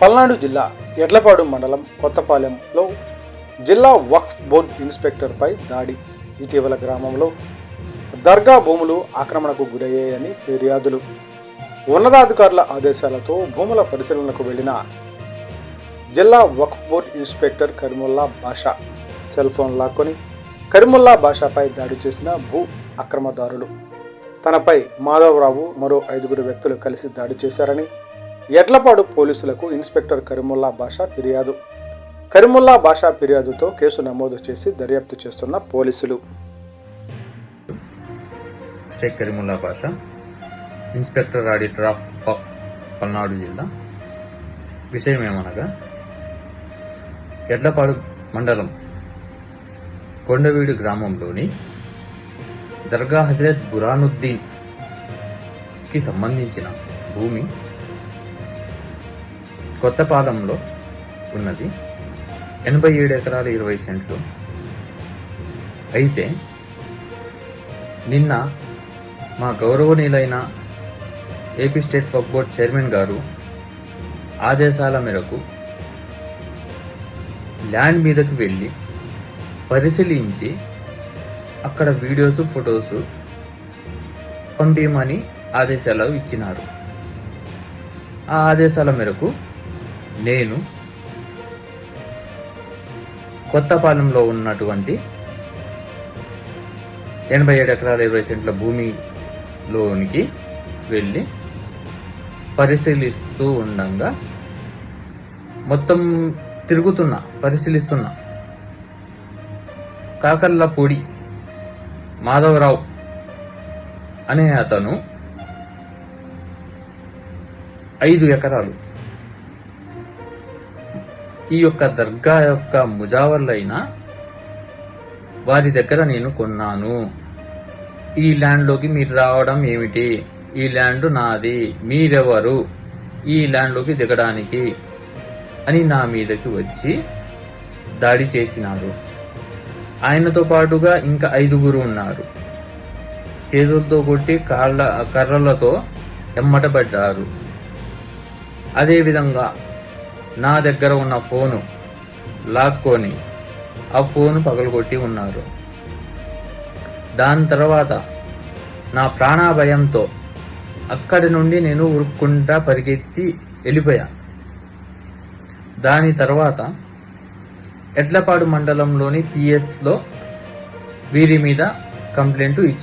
పల్నాడు జిల్లా ఎడ్లపాడు మండలం కొత్తపాలెంలో జిల్లా వక్ఫ్ బోర్డ్ ఇన్స్పెక్టర్పై దాడి. ఇటీవల గ్రామంలో దర్గా భూములు ఆక్రమణకు గురయ్యాయని ఫిర్యాదులు. ఉన్నతాధికారుల ఆదేశాలతో భూముల పరిశీలనకు వెళ్ళిన జిల్లా Waqf board inspector Karimulla Basha cell phone లాక్కొని కరిముల్లా బాషాపై దాడి చేసిన భూ అక్రమదారులు తనపై మాధవరావు మరో ఐదుగురు వ్యక్తులు కలిసి దాడి చేశారని ఎడ్లపాడు పోలీసులకు ఇన్స్పెక్టర్ కరిముల్లా బాషా ఫిర్యాదు. కరిముల్లా బాషా ఫిర్యాదుతో కేసు నమోదు చేసి దర్యాప్తు చేస్తున్న పోలీసులు. షేక్ కరిముల్లా భాష ఇన్స్పెక్టర్ ఆడిటర్ ఆఫ్ పల్నాడు జిల్లా. విషయం ఏమనగా ఎడ్లపాడు మండలం కొండవీడు గ్రామంలోని దర్గా హజరత్ బురానుద్దీన్కి సంబంధించిన భూమి కొత్తపాలెంలో ఉన్నది. ఎనభై ఏడు ఎకరాల ఇరవై సెంట్లు. అయితే నిన్న మా గౌరవనీయులైన AP state Waqf board chairman గారు ఆదేశాల మేరకు ల్యాండ్ మీదకు వెళ్ళి పరిశీలించి అక్కడ వీడియోస్ ఫొటోస్ పంపించమని ఆదేశాలు ఇచ్చినారు. ఆ ఆదేశాల మేరకు నేను కొత్తపాలెంలో ఉన్నటువంటి ఎనభై ఏడు ఎకరాల ఇరవై సెంట్ల భూమిలోనికి వెళ్ళి పరిశీలిస్తూ ఉండంగా మొత్తం తిరుగుతున్నా పరిశీలిస్తున్నా. కాకర్లపూడి మాధవరావు అనే అతను ఐదు ఎకరాలు ఈ యొక్క దర్గా యొక్క ముజావర్లైన వారి దగ్గర నేను కొన్నాను. ఈ ల్యాండ్లోకి మీరు రావడం ఏమిటి? ఈ ల్యాండ్ నాది మీరెవరు? ఈ ల్యాండ్లోకి దిగడానికి అని నా మీదకి వచ్చి దాడి చేసినారు ఆయనతో పాటుగా ఇంకా ఐదుగురు ఉన్నారు. చేతులతో కొట్టి కాళ్ళ కర్రలతో ఎమ్మటపడ్డారు. అదేవిధంగా నా దగ్గర ఉన్న ఫోను లాక్కొని ఆ ఫోన్ పగలగొట్టి ఉన్నారు. దాని తర్వాత నా ప్రాణాభయంతో అక్కడి నుండి నేను ఉరుక్కుంటా పరిగెత్తి వెళ్ళిపోయా. దాని తర్వాత ఎడ్లపాడు మండలంలోని పిఎస్లో వీరి మీద కంప్లైంట్ ఇచ్చి